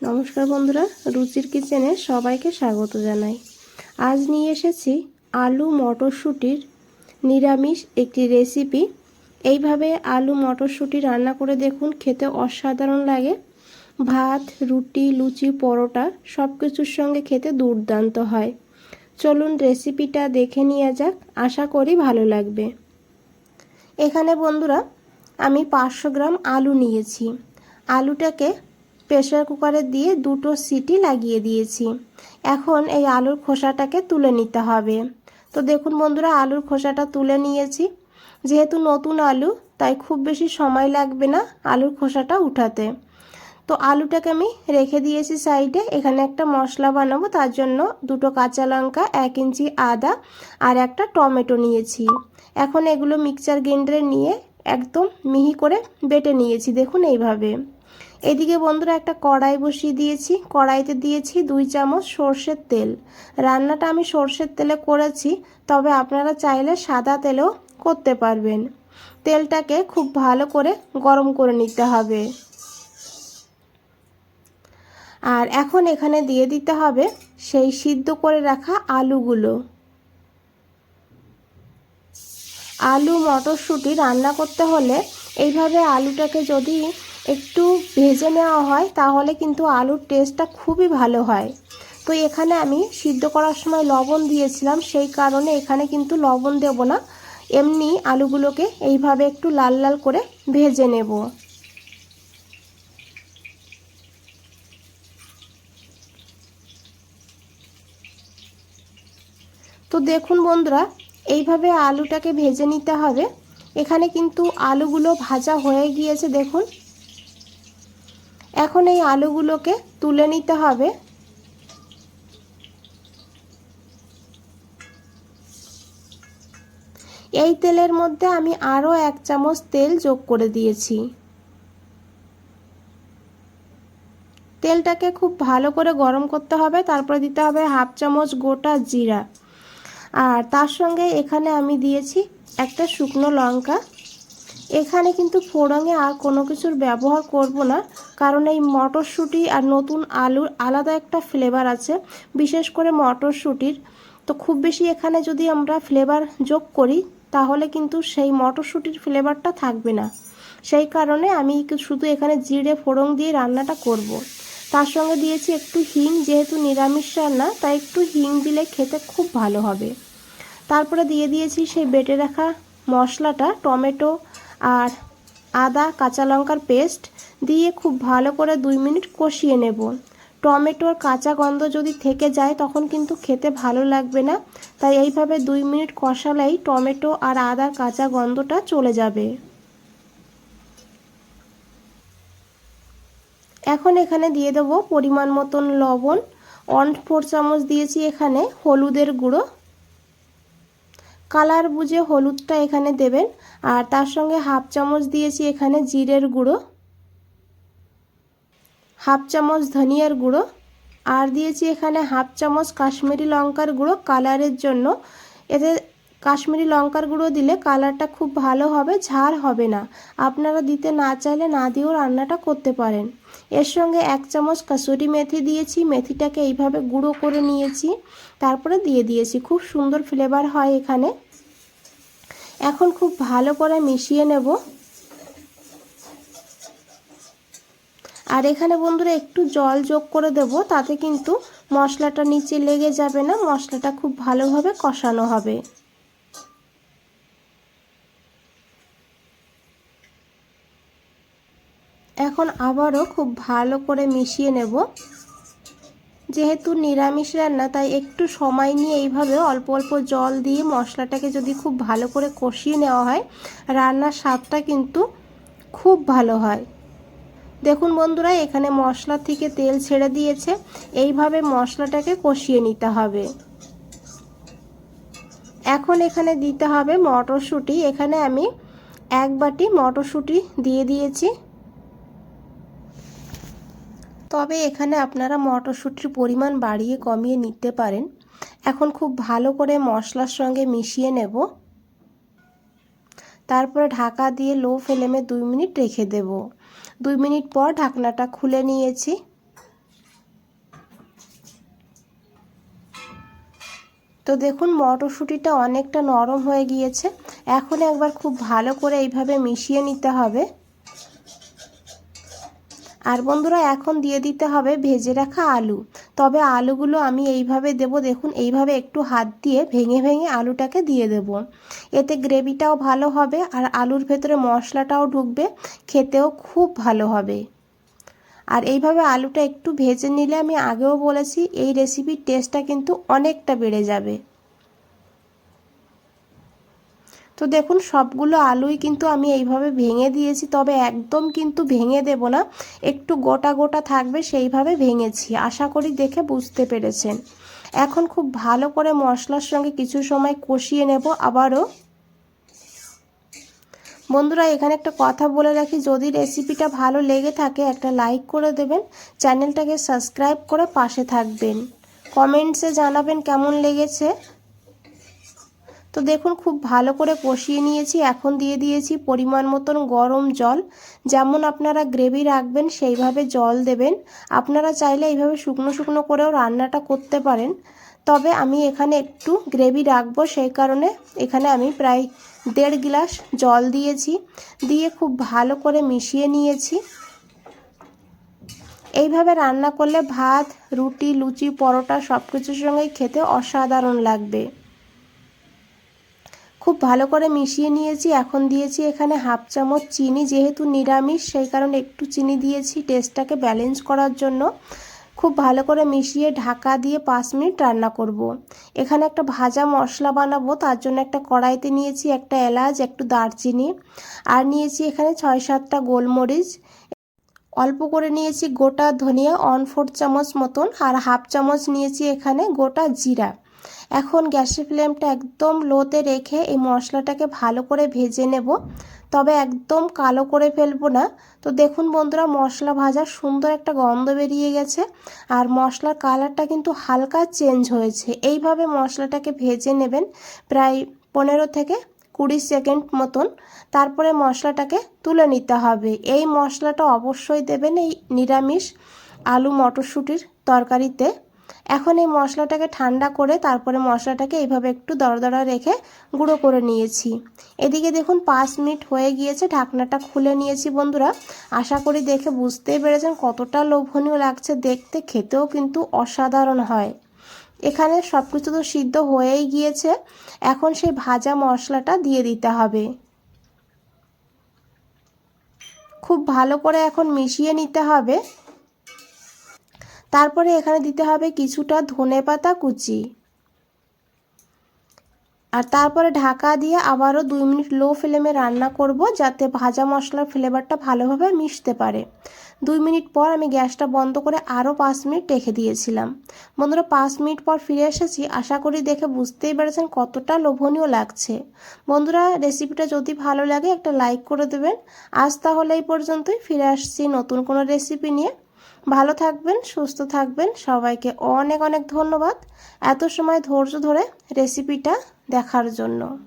নমস্কার বন্ধুরা, রুচির কিচেনে সবাইকে স্বাগত জানাই। আজ নিয়ে এসেছি আলু মটরশুঁটির নিরামিষ একটি রেসিপি এইভাবে আলু মটরশুঁটি রান্না করে দেখুন, খেতে অসাধারণ লাগে। ভাত, রুটি, লুচি, পরোটা সব কিছুর সঙ্গে খেতে দুর্দান্ত হয়। চলুন রেসিপিটা দেখে নিয়ে যাক, আশা করি ভালো লাগবে। এখানে বন্ধুরা, আমি পাঁচশো গ্রাম আলু নিয়েছি। আলুটাকে প্রেশার কুকারে দিয়ে দুটো সিটি লাগিয়ে দিয়েছি। এখন এই আলুর খোসাটাকে তুলে নিতে হবে। তো দেখুন বন্ধুরা, আলুর খোসাটা তুলে নিয়েছি। যেহেতু নতুন আলু, তাই খুব বেশি সময় লাগবে না আলুর খোসাটা উঠাতে। তো আলুটাকে আমি রেখে দিয়েছি সাইডে। এখানে একটা মশলা বানাবো, তার জন্য দুটো কাঁচা লঙ্কা, এক ইঞ্চি আদা আর একটা টমেটো নিয়েছি। এখন এগুলো মিক্সচার গ্রাইন্ডারে নিয়ে একদম মিহি করে বেটে নিয়েছি, দেখুন এইভাবে। এদিকে বন্ধুরা একটা কড়াই বসিয়ে দিয়েছি। কড়াইতে দিয়েছি দুই চামচ সর্ষের তেল। রান্নাটা আমি সর্ষের তেলে করেছি, তবে আপনারা চাইলে সাদা তেলেও করতে পারবেন। তেলটাকে খুব ভালো করে গরম করে নিতে হবে। আর এখন এখানে দিয়ে দিতে হবে সেই সিদ্ধ করে রাখা আলুগুলো। আলু মটরশুঁটি রান্না করতে হলে এইভাবে আলুটাকে যদি একটু ভেজে নেওয়া হয়, তাহলে কিন্তু আলুর টেস্টটা খুবই ভালো হয়। তো এখানে আমি সিদ্ধ করার সময় লবণ দিয়েছিলাম, সেই কারণে এখানে কিন্তু লবণ দেব না। এমনি আলুগুলোকে এইভাবে একটু লাল লাল করে ভেজে নেব। তো দেখুন বন্ধুরা, এইভাবে আলুটাকে ভেজে নিতে হবে। এখানে কিন্তু আলুগুলো ভাজা হয়ে গিয়েছে, দেখুন। এখন এই আলুগুলোকে তুলে নিতে হবে। এই তেলের মধ্যে আমি আরও এক চামচ তেল যোগ করে দিয়েছি। তেলটাকে খুব ভালো করে গরম করতে হবে, তারপরে দিতে হবে হাফ চামচ গোটা জিরা। আর তার সঙ্গে এখানে আমি দিয়েছি একটা শুকনো লঙ্কা। এখানে কিন্তু ফোড়ঙে আর কোনো কিছুর ব্যবহার করব না কারণ এই মটরশুঁটি আর নতুন আলুর আলাদা একটা ফ্লেভার আছে। বিশেষ করে মটরশুঁটির। তো খুব বেশি এখানে যদি আমরা ফ্লেভার যোগ করি, তাহলে কিন্তু সেই মটরশুঁটির ফ্লেভারটা থাকবে না। সেই কারণে আমি শুধু এখানে জিরে ফোড়ং দিয়ে রান্নাটা করব। তার সঙ্গে দিয়েছি একটু হিং, যেহেতু নিরামিষ রান্না, তাই একটু হিং দিলে খেতে খুব ভালো হবে। তারপরে দিয়ে দিয়েছি সেই বেটে রাখা মশলাটা, টমেটো আর আদা, কাঁচা লঙ্কার পেস্ট দিয়ে খুব ভালো করে দুই মিনিট কষিয়ে নেব। টমেটোর কাঁচা গন্ধ যদি থেকে যায়, তখন কিন্তু খেতে ভালো লাগবে না। তাই এইভাবে দুই মিনিট কষালেই টমেটো আর আদার কাঁচা গন্ধটা চলে যাবে। এখন এখানে দিয়ে দেব পরিমাণ মতন লবণ। ওয়ান ফোর চামচ দিয়েছি এখানে হলুদের গুঁড়ো। কালার বুঝে হলুদটা এখানে দেবেন। আর তার সঙ্গে হাফ চামচ দিয়েছি এখানে জিরের গুঁড়ো। হাফ চামচ ধনিয়ার গুঁড়ো। আর দিয়েছি এখানে হাফ চামচ কাশ্মীরি লঙ্কার গুঁড়ো কালারের জন্য। এতে কাশ্মীরি লঙ্কার গুঁড়ো দিলে কালারটা খুব ভালো হবে, ঝাল হবে না। আপনারা দিতে না চাইলে না দিয়েও রান্নাটা করতে পারেন। এর সঙ্গে এক চামচ কাসুরি মেথি দিয়েছি। মেথিটাকে এইভাবে গুঁড়ো করে নিয়েছি। তারপরে দিয়ে দিয়েছি। খুব সুন্দর ফ্লেভার হয় এখানে। এখন খুব ভালো করে মিশিয়ে নেব। আর এখানে বন্ধুরা একটু জল যোগ করে দেব, তাতে কিন্তু মশলাটা নিচে লেগে যাবে না, মশলাটা খুব ভালোভাবে কষানো হবে। এখন আবারও খুব ভালো করে মিশিয়ে নেব। যেহেতু নিরামিষ রান্না, তাই একটু সময় নিয়ে এইভাবে অল্প অল্প জল দিয়ে মশলাটাকে যদি খুব ভালো করে কষিয়ে নেওয়া হয়, রান্নার স্বাদটা কিন্তু খুব ভালো হয়। দেখুন বন্ধুরা, এখানে মশলা থেকে তেল ছেড়ে দিয়েছে, এইভাবে মশলাটাকে কষিয়ে নিতে হবে। এখন এখানে দিতে হবে মটরশুঁটি, এখানে আমি এক বাটি মটরশুঁটি দিয়ে দিয়েছি। তবে এখানে আপনারা মটরশুঁটির পরিমাণ বাড়িয়ে কমিয়ে নিতে পারেন। এখন খুব ভালো করে মশলার সঙ্গে মিশিয়ে নেব। তারপরে ঢাকা দিয়ে লো ফ্লেমে দুই মিনিট রেখে দেব। দুই মিনিট পর ঢাকনাটা খুলে নিয়েছি। তো দেখুন, মটরশুঁটিটা অনেকটা নরম হয়ে গিয়েছে। এখন একবার খুব ভালো করে এইভাবে মিশিয়ে নিতে হবে। আর বন্ধুরা, এখন দিয়ে দিতে হবে ভেজে রাখা আলু। তবে আলুগুলো আমি এইভাবে দেব, দেখুন, এইভাবে একটু হাত দিয়ে ভেঙে ভেঙে আলুটাকে দিয়ে দেব। এতে গ্রেভিটাও ভালো হবে আর আলুর ভেতরে মশলাটাও ঢুকবে, খেতেও খুব ভালো হবে। আর এইভাবে আলুটা একটু ভেজে নিলে আমি আগেও বলেছি, এই রেসিপির টেস্টটা কিন্তু অনেকটা বেড়ে যাবে। তো দেখুন, সবগুলো আলুই কিন্তু আমি এইভাবে ভেঙে দিয়েছি, তবে একদম কিন্তু ভেঙে দেব না। একটু গোটা গোটা থাকবে, সেইভাবে ভেঙেছি। আশা করি দেখে বুঝতে পেরেছেন। এখন খুব ভালো করে মশলার সঙ্গে কিছু সময় কষিয়ে নেব আবারও। বন্ধুরা, এখানে একটা কথা বলে রাখি, যদি রেসিপিটা ভালো লেগে থাকে, একটা লাইক করে দেবেন, চ্যানেলটাকে সাবস্ক্রাইব করে পাশে থাকবেন। কমেন্টসে জানাবেন কেমন লেগেছে। তো দেখুন, খুব ভালো করে কষিয়ে নিয়েছি। এখন দিয়ে দিয়েছি পরিমাণ মতন গরম জল। যেমন আপনারা গ্রেভি রাখবেন, সেইভাবে জল দেবেন। আপনারা চাইলে এইভাবে শুকনো শুকনো করেও রান্নাটা করতে পারেন। তবে আমি এখানে একটু গ্রেভি রাখব, সেই কারণে এখানে আমি প্রায় দেড় গ্লাস জল দিয়েছি। দিয়ে খুব ভালো করে মিশিয়ে নিয়েছি। এইভাবে রান্না করলে ভাত, রুটি, লুচি, পরোটা সব কিছুর সঙ্গেই খেতে অসাধারণ লাগবে। খুব ভালো করে মিশিয়ে নিয়েছি। এখন দিয়েছি এখানে হাফ চামচ চিনি, যেহেতু নিরামিষ, সেই কারণে একটু চিনি দিয়েছি টেস্টটাকে ব্যালেন্স করার জন্য। খুব ভালো করে মিশিয়ে ঢাকা দিয়ে পাঁচ মিনিট রান্না করব। এখানে একটা ভাজা মশলা বানাবো, তার জন্য একটা কড়াইতে নিয়েছি একটা এলাচ, একটু দারচিনি, আর নিয়েছি এখানে ছয় সাতটা গোলমরিচ। অল্প করে নিয়েছি গোটা ধনিয়া অন ফোর চামচ মতন, আর হাফ চামচ নিয়েছি এখানে গোটা জিরা। এখন গ্যাসের ফ্লেমটা একদম লোতে রেখে এই মশলাটাকে ভালো করে ভেজে নেব। তবে একদম কালো করে ফেলব না। তো দেখুন বন্ধুরা, মশলা ভাজার সুন্দর একটা গন্ধ বেরিয়ে গেছে আর মশলার কালারটা কিন্তু হালকা চেঞ্জ হয়েছে। এইভাবে মশলাটাকে ভেজে নেবেন প্রায় পনেরো থেকে কুড়ি সেকেন্ড মতন। তারপরে মশলাটাকে তুলে নিতে হবে। এই মশলাটা অবশ্যই দেবেন এই নিরামিষ আলু মটরশুঁটির তরকারিতে। এখন এই মশলাটাকে ঠান্ডা করে তারপরে মশলাটাকে এইভাবে একটু দরদরা রেখে গুঁড়ো করে নিয়েছি। এদিকে দেখুন পাঁচ মিনিট হয়ে গিয়েছে, ঢাকনাটা খুলে নিয়েছি বন্ধুরা। আশা করি দেখে বুঝতেই পেরেছেন কতটা লোভনীয় লাগছে দেখতে, খেতেও কিন্তু অসাধারণ হয়। এখানে সব কিছু তো সিদ্ধ হয়েই গিয়েছে, এখন সেই ভাজা মশলাটা দিয়ে দিতে হবে। খুব ভালো করে এখন মিশিয়ে নিতে হবে। তারপরে এখানে দিতে হবে কিছুটা ধনে পাতা কুচি। আর তারপরে ঢাকা দিয়ে আবারও দুই মিনিট লো ফ্লেমে রান্না করব যাতে ভাজা মশলার ফ্লেভারটা ভালোভাবে মিশতে পারে। দুই মিনিট পর আমি গ্যাসটা বন্ধ করে আরও পাঁচ মিনিট রেখে দিয়েছিলাম। বন্ধুরা, পাঁচ মিনিট পর ফিরে এসেছি। আশা করি দেখে বুঝতেই পেরেছেন কতটা লোভনীয় লাগছে। বন্ধুরা, রেসিপিটা যদি ভালো লাগে একটা লাইক করে দেবেন। আজ তাহলে এই পর্যন্তই। ফিরে আসছি নতুন কোনো রেসিপি নিয়ে। ভালো থাকবেন, সুস্থ থাকবেন। সবাইকে অনেক অনেক ধন্যবাদ। এত সময় ধৈর্য ধরে রেসিপিটা দেখার জন্য।